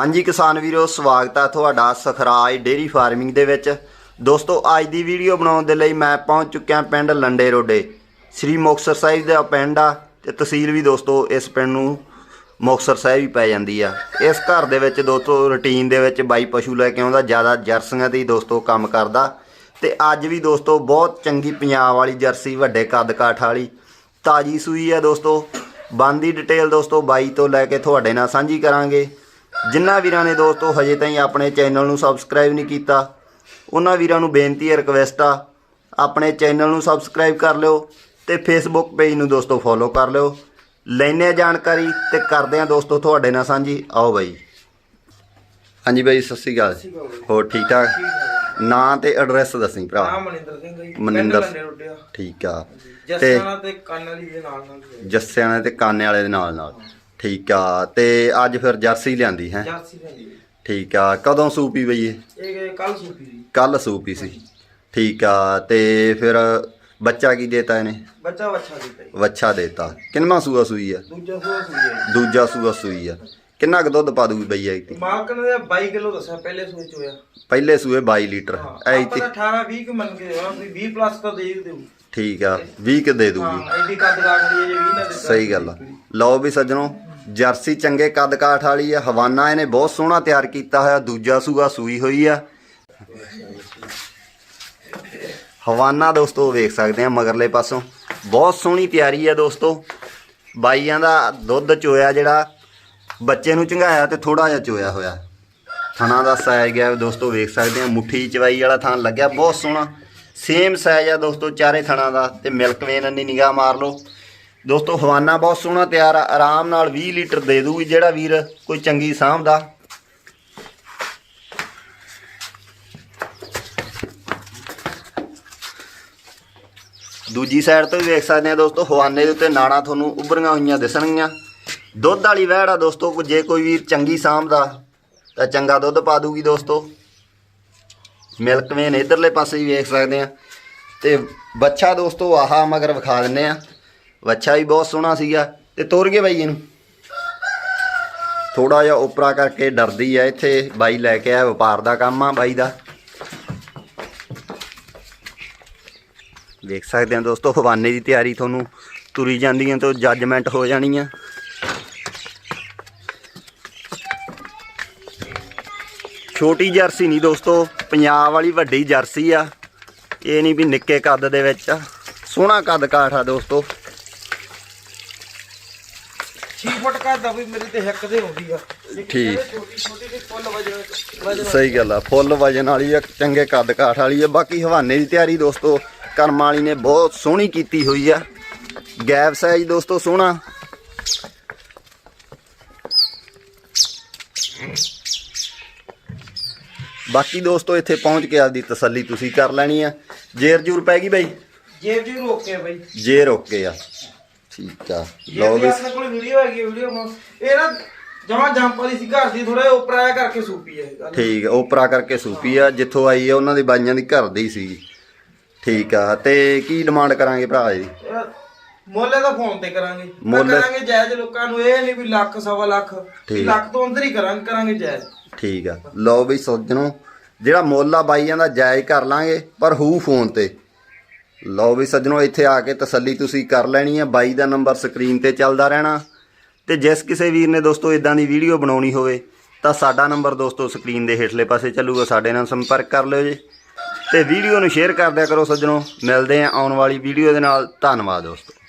ਹਾਂਜੀ ਕਿਸਾਨ ਵੀਰੋ, ਸਵਾਗਤ ਹੈ ਤੁਹਾਡਾ ਸਖਰਾਜ ਡੇਰੀ ਫਾਰਮਿੰਗ ਦੇ ਵਿੱਚ। ਦੋਸਤੋ, ਅੱਜ ਦੀ ਵੀਡੀਓ ਬਣਾਉਣ ਦੇ ਲਈ ਮੈਂ ਪਹੁੰਚ ਚੁੱਕਿਆ ਪਿੰਡ ਲੰਡੇ ਰੋਡੇ। ਸ੍ਰੀ ਮੁਕਤਸਰ ਸਾਹਿਬ ਦਾ ਪਿੰਡ ਆ ਤੇ ਤਹਿਸੀਲ ਵੀ ਦੋਸਤੋ ਇਸ ਪਿੰਡ ਨੂੰ ਮੁਕਤਸਰ ਸਾਹਿਬ ਹੀ ਪੈ ਜਾਂਦੀ ਆ। ਇਸ ਘਰ ਦੇ ਵਿੱਚ ਦੋਸਤੋ ਰੁਟੀਨ ਦੇ ਵਿੱਚ ਬਾਈ ਪਸ਼ੂ ਲੈ ਕੇ ਆਉਂਦਾ, ਜ਼ਿਆਦਾ ਜਰਸੀਆਂ ਤੇ ਹੀ ਦੋਸਤੋ ਕੰਮ ਕਰਦਾ। ਤੇ ਅੱਜ ਵੀ ਦੋਸਤੋ ਬਹੁਤ ਚੰਗੀ ਪੰਜਾਬ ਵਾਲੀ ਜਰਸੀ, ਵੱਡੇ ਕੱਦ ਕਾਠ ਵਾਲੀ ਤਾਜੀ ਸੂਈ ਆ ਦੋਸਤੋ। ਬੰਦੀ ਡਿਟੇਲ ਦੋਸਤੋ ਬਾਈ ਤੋਂ ਲੈ ਕੇ ਤੁਹਾਡੇ ਨਾਲ ਸਾਂਝੀ ਕਰਾਂਗੇ। ਜਿਨ੍ਹਾਂ ਵੀਰਾਂ ਨੇ ਦੋਸਤੋ ਹਜੇ ਤਾਈਂ ਆਪਣੇ ਚੈਨਲ ਨੂੰ ਸਬਸਕ੍ਰਾਈਬ ਨਹੀਂ ਕੀਤਾ ਉਹਨਾਂ ਵੀਰਾਂ ਨੂੰ ਬੇਨਤੀ ਹੈ ਰਿਕਵੈਸਟ ਆ ਆਪਣੇ ਚੈਨਲ ਨੂੰ ਸਬਸਕ੍ਰਾਈਬ ਕਰ ਲਿਓ ਤੇ ਫੇਸਬੁੱਕ ਪੇਜ ਨੂੰ ਦੋਸਤੋ ਫੋਲੋ ਕਰ ਲਿਓ। ਲੈਨੇ ਜਾਣਕਾਰੀ ਤੇ ਕਰਦੇ ਆ ਦੋਸਤੋ ਤੁਹਾਡੇ ਨਾਲ ਸਾਂਝੀ। ਆਓ ਬਾਈ। ਹਾਂਜੀ ਬਾਈ ਸਤਿ ਸ਼੍ਰੀ ਅਕਾਲ ਹੋਰ ਠੀਕ ਠਾਕ? ਨਾਂ ਤੇ ਐਡਰੈਸ ਦੱਸੀ ਭਰਾ। ਮਨਿੰਦਰ ਸਿੰਘ ਜੀ। ਮਨਿੰਦਰ। ਠੀਕ ਆ। ਤੇ ਜੱਸਾਂ ਤੇ ਕੰਨ ਵਾਲੀ ਦੇ ਨਾਲ ਨਾਲ। ਹੀ ਹੈ। ਜੱਸਿਆਂ ਤੇ ਕਾਨੇ ਵਾਲੇ ਦੇ ਨਾਲ ਨਾਲ। ਠੀਕ ਆ ਤੇ ਅੱਜ ਫਿਰ ਜਰਸੀ ਲਿਆਂਦੀ ਹੈ? ਜਰਸੀ। ਠੀਕ ਆ ਕਦੋਂ ਸੂਪੀ ਬਈ ਇਹ? ਇਹ ਕੱਲ ਸੂਪੀ ਦੀ ਕੱਲ ਸੂਪੀ ਸੀ ਠੀਕ ਆ ਤੇ ਫਿਰ ਬੱਚਾ ਕੀ ਦੇਤਾ ਇਹਨੇ? ਬੱਚਾ ਵੱਛਾ ਦਿੱਤਾ ਜੀ। ਵੱਛਾ ਦੇਤਾ। ਕਿੰਨਾ ਸੂਆ ਸੂਈ ਆ? ਦੂਜਾ ਸੂਆ ਸੂਈ ਹੈ ਦੂਜਾ ਸੂਆ ਸੂਈ ਆ। ਕਿੰਨਾ ਕੁ ਦੁੱਧ ਪਾ ਦੂਗੀ ਬਈ ਐਤੀ ਮਾਲਕ ਨੇ 22 ਕਿਲੋ ਦੱਸਿਆ ਪਹਿਲੇ ਸੂਏ ਚ ਹੋਇਆ। ਪਹਿਲੇ ਸੂਏ 22 ਲੀਟਰ। ਐਤੀ ਆਪਾਂ ਤਾਂ। 18 20 ਕੁ ਮੰਨ ਕੇ ਤੁਸੀਂ 20 ਪਲੱਸ ਤਾਂ ਦੇ ਹੀ ਦਿਓ ਠੀਕ ਆ 20 ਕਿ ਦੇ ਦੂਗੀ ਹਾਂ ਐਡੀ ਕੱਦ ਵਾਲੀ ਹੈ ਜੇ 20 ਨਾ ਦਿੱਤਾ। ਸਹੀ ਗੱਲ ਆ। ਲਓ ਵੀ ਸੱਜਣੋ ਜਰਸੀ ਚੰਗੇ ਕੱਦ ਕਾਠ ਵਾਲੀ ਆ, ਹਵਾਨਾ ਇਹਨੇ ਬਹੁਤ ਸੋਹਣਾ ਤਿਆਰ ਕੀਤਾ ਹੋਇਆ, ਦੂਜਾ ਸੂਆ ਸੂਈ ਹੋਈ ਆ। ਹਵਾਨਾ ਦੋਸਤੋ, ਵੇਖ ਸਕਦੇ ਆ ਮਗਰਲੇ ਪਾਸੋਂ। ਬਹੁਤ ਸੋਹਣੀ ਤਿਆਰੀ ਆ ਦੋਸਤੋ। ਬਾਈਆਂ ਦਾ ਦੁੱਧ ਚੋਇਆ ਜਿਹੜਾ, ਬੱਚੇ ਨੂੰ ਚੰਗਾਇਆ ਤੇ ਥੋੜਾ ਜਿਹਾ ਚੋਇਆ ਹੋਇਆ। ਥਣਾ ਦਾ ਸਾਈਜ਼ ਗਿਆ, ਦੋਸਤੋ, ਵੇਖ ਸਕਦੇ ਆ, ਮੁੱਠੀ ਚਵਾਈ ਵਾਲਾ ਥਾਂ ਲੱਗਿਆ, ਬਹੁਤ ਸੋਹਣਾ। ਸੇਮ ਸਾਈਜ਼ ਆ ਦੋਸਤੋ, ਚਾਰੇ ਥਣਾ ਦਾ ਤੇ ਮਿਲਕ ਵੇਨ ਅੰਨੀ ਨਿਗਾਹ ਮਾਰ ਲਓ। ਦੋਸਤੋ, ਹਵਾਨਾ ਬਹੁਤ ਸੋਹਣਾ ਤਿਆਰ ਆ। ਆਰਾਮ ਨਾਲ 20 ਲੀਟਰ ਦੇ ਦੂਗੀ ਜਿਹੜਾ ਵੀਰ ਕੋਈ ਚੰਗੀ ਸਾਂਭਦਾ ਦੂਜੀ ਸਾਈਡ ਤੋਂ ਵੀ ਵੇਖ ਸਕਦੇ ਆ ਦੋਸਤੋ, ਹਵਾਨੇ ਦੇ ਉੱਤੇ ਨਾੜਾਂ ਤੁਹਾਨੂੰ ਉੱਭਰੀਆਂ ਹੋਈਆਂ ਦਿਸਣਗੀਆਂ। ਦੁੱਧ ਵਾਲੀ ਵਹਿੜ ਆ ਦੋਸਤੋ ਜੇ ਕੋਈ ਵੀਰ ਚੰਗੀ ਸਾਂਭਦਾ ਤਾਂ ਚੰਗਾ ਦੁੱਧ ਪਾ ਦੂਗੀ ਦੋਸਤੋ। ਮਿਲਕ ਵੇਨ ਇਧਰਲੇ ਪਾਸੇ ਵੀ ਵੇਖ ਸਕਦੇ ਆ। ਤੇ ਬੱਚਾ ਦੋਸਤੋ ਆਹਾ ਮਗਰ ਵਿਖਾ ਦਿੰਨੇ ਆ। ਵੱਛਾ ਵੀ ਬਹੁਤ ਸੋਹਣਾ ਸੀਗਾ ਤੇ ਤੋਰ ਗਏ ਬਾਈ ਇਹਨੂੰ। ਥੋੜਾ ਜਿਹਾ ਉਪਰਾ ਕਰਕੇ ਡਰਦੀ ਆ ਇੱਥੇ, ਬਾਈ ਲੈ ਕੇ ਆਇਆ ਵਪਾਰ ਦਾ ਕੰਮ ਆ ਬਾਈ ਦਾ। ਦੇਖ ਸਕਦੇ ਆ ਦੋਸਤੋ, ਹਵਾਨੇ ਦੀ ਤਿਆਰੀ ਤੁਹਾਨੂੰ ਤੁਰੀ ਜਾਂਦੀਆਂ ਤੋਂ ਜੱਜਮੈਂਟ ਹੋ ਜਾਣੀ ਆ। ਛੋਟੀ ਜਰਸੀ ਨਹੀਂ ਦੋਸਤੋ, ਪੰਜਾਬ ਵਾਲੀ ਵੱਡੀ ਜਰਸੀ ਆ। ਇਹ ਨਹੀਂ ਵੀ ਨਿੱਕੇ ਕੱਦ ਦੇ ਵਿੱਚ ਸੋਹਣਾ ਕੱਦ ਕਾਠ ਆ ਦੋਸਤੋ। 6 ਫੁੱਟ ਆ ਵੀ ਮੇਰੀ ਤੇ ਹਿੱਕ ਦੇ ਹੁੰਦੀ ਆ। ਠੀਕ। ਕਹਿੰਦੇ ਛੋਟੀ ਛੋਟੀ ਦੀ ਫੁੱਲ ਵਜਨ ਵਜਨ ਸਹੀ ਗੱਲ ਆ ਫੁੱਲ ਵਜਨ ਵਾਲੀ ਆ ਚੰਗੇ ਕੱਦ ਕਾਠ ਵਾਲੀ ਆ। ਬਾਕੀ ਹਵਾਨੇ ਦੀ ਤਿਆਰੀ ਦੋਸਤੋ ਕਰਮ ਵਾਲੀ ਨੇ ਬਹੁਤ ਸੋਹਣੀ ਕੀਤੀ ਹੋਈ ਆ। ਗੈਪ ਸਾਈਜ਼ ਦੋਸਤੋ ਸੋਹਣਾ। ਬਾਕੀ ਦੋਸਤੋ ਇੱਥੇ ਪਹੁੰਚ ਕੇ ਆਪਦੀ ਤਸੱਲੀ ਤੁਸੀਂ ਕਰ ਲੈਣੀ ਆ। ਜੇਰ ਜੂਰ ਪੈ ਗਈ ਬਾਈ? ਜੇਬ ਜੀ ਰੋਕੇ ਬਈ। ਜੇਰ ਓਕੇ ਆ। ਠੀਕ ਆ। ਲਓ ਵੀ ਆਪਣੇ ਕੋਲ ਵੀਡੀਓ ਹੈਗੀ ਵੀਡੀਓ ਇਹ ਨਾ ਜਮਾ ਜੰਪ ਵਾਲੀ ਸੀ ਘਰ ਦੀ ਥੋੜਾ ਉੱਪਰ ਆਇਆ ਕਰਕੇ ਸੂਪੀ ਹੈ। ਠੀਕ ਆ ਉਪਰਾ ਕਰਕੇ ਸੂਪੀ ਆ ਜਿੱਥੋਂ ਆਈ ਆ ਉਹਨਾਂ ਦੀ ਬਾਈਆਂ ਦੀ ਘਰ ਦੀ ਸੀ ਠੀਕ ਆ ਤੇ ਕੀ ਡਿਮਾਂਡ ਕਰਾਂਗੇ ਭਰਾ ਜੀ? ਮੁੱਲ ਦਾ ਫੋਨ ਤੇ ਕਰਾਂਗੇ। ਮੁੱਲ- ਕਰਾਂਗੇ ਜਾਇਜ਼ ਲੋਕਾਂ ਨੂੰ ਇਹ ਨਹੀਂ ਵੀ ਲੱਖ ਸਵਾ ਲੱਖ। ਵੀ ਠੀਕ। ਲੱਖ ਤੋਂ ਅੰਦਰ ਹੀ ਕਰਾਂਗੇ ਕਰਾਂਗੇ ਜਾਇਜ਼। ਠੀਕ ਆ ਲਓ ਬਈ ਸੱਜਣੋ ਜਿਹੜਾ ਮੁੱਲ ਆ ਬਾਈਆਂ ਦਾ ਜਾਇਜ਼ ਕਰ ਲਾਂਗੇ ਪਰ ਹੂ ਫੋਨ ਤੇ। ਲਓ ਵੀ ਸੱਜਣੋ, ਇੱਥੇ ਆ ਕੇ ਤਸੱਲੀ ਤੁਸੀਂ ਕਰ ਲੈਣੀ ਹੈ ਬਾਈ ਦਾ ਨੰਬਰ ਸਕਰੀਨ ਤੇ ਚੱਲਦਾ ਰਹਿਣਾ। ਤੇ ਜਿਸ ਕਿਸੇ ਵੀਰ ਨੇ ਦੋਸਤੋ ਇਦਾਂ ਦੀ ਵੀਡੀਓ ਬਣਾਉਣੀ ਹੋਵੇ, ਤਾਂ ਸਾਡਾ ਨੰਬਰ ਦੋਸਤੋ ਸਕਰੀਨ ਦੇ ਹੇਠਲੇ ਪਾਸੇ ਚੱਲੂਗਾ। ਸਾਡੇ ਨਾਲ ਸੰਪਰਕ ਕਰ ਲਿਓ ਜੀ। ਤੇ ਵੀਡੀਓ ਨੂੰ ਸ਼ੇਅਰ ਕਰਦਿਆ ਕਰੋ ਸੱਜਣੋ। ਮਿਲਦੇ ਆ ਆਉਣ ਵਾਲੀ ਵੀਡੀਓ ਦੇ ਨਾਲ। ਧੰਨਵਾਦ ਦੋਸਤੋ।